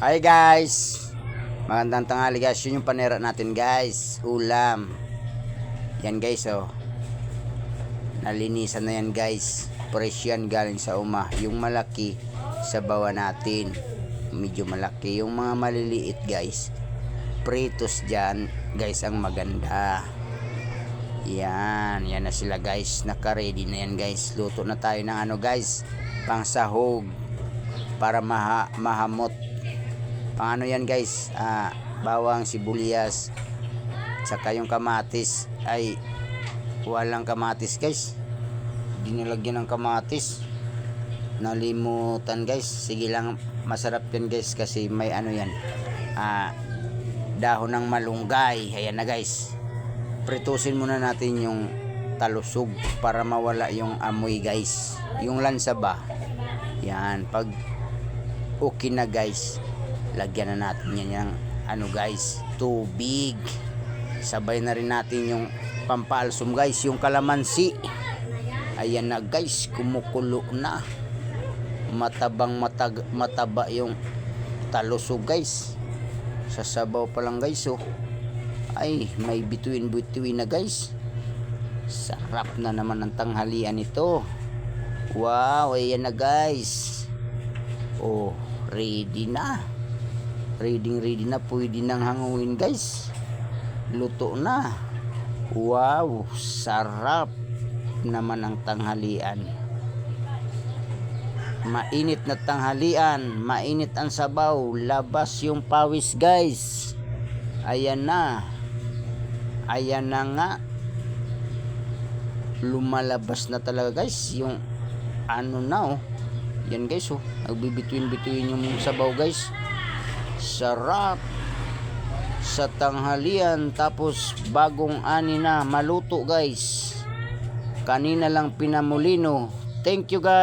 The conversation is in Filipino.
Hi guys! Magandang tanghali guys. Yun yung panera natin guys. Ulam. Yan guys oh. Nalinisan na yan guys. Fresh yan galing sa uma. Yung malaki sa bawa natin. Medyo malaki. Yung mga maliliit guys. Pritos dyan guys ang maganda. Yan. Yan na sila guys. Naka-ready na yan guys. Luto na tayo ng ano guys. Pang sahog. Para maha mahamot ano yan guys? Ah, bawang sibuyas tsaka yung kamatis ay walang kamatis guys. Hindi nilagyan ng kamatis. Nalimutan guys. Sige lang masarap yan guys kasi may ano yan. Ah, dahon ng malunggay. Ayan na guys. Pritusin muna natin yung talusog para mawala yung amoy guys. Yung lansa ba? Yan pag okay na guys lagyan na natin yan yung ano guys tubig. Sabay na rin natin yung pampalsum guys yung kalamansi. Ayan na guys kumukulo na. Matabang matag, mataba yung talusog guys. Sa sabaw pa lang guys oh. Ay may bituin bituin na guys. Sarap na naman ang tanghalian ito wow ayan na guys. Oh ready na ready ready na. Pwede nang hanguin guys. Luto na. Wow sarap naman ang tanghalian. Mainit na tanghalian. Mainit ang sabaw. Labas yung pawis guys. Ayan na. Ayan na nga. Lumalabas na talaga guys yung ano na oh. Yan guys oh. Nagbibituin-bituin yung sabaw guys sarap sa tanghalian tapos bagong ani na maluto guys. Kanina lang pinamulino. Thank you guys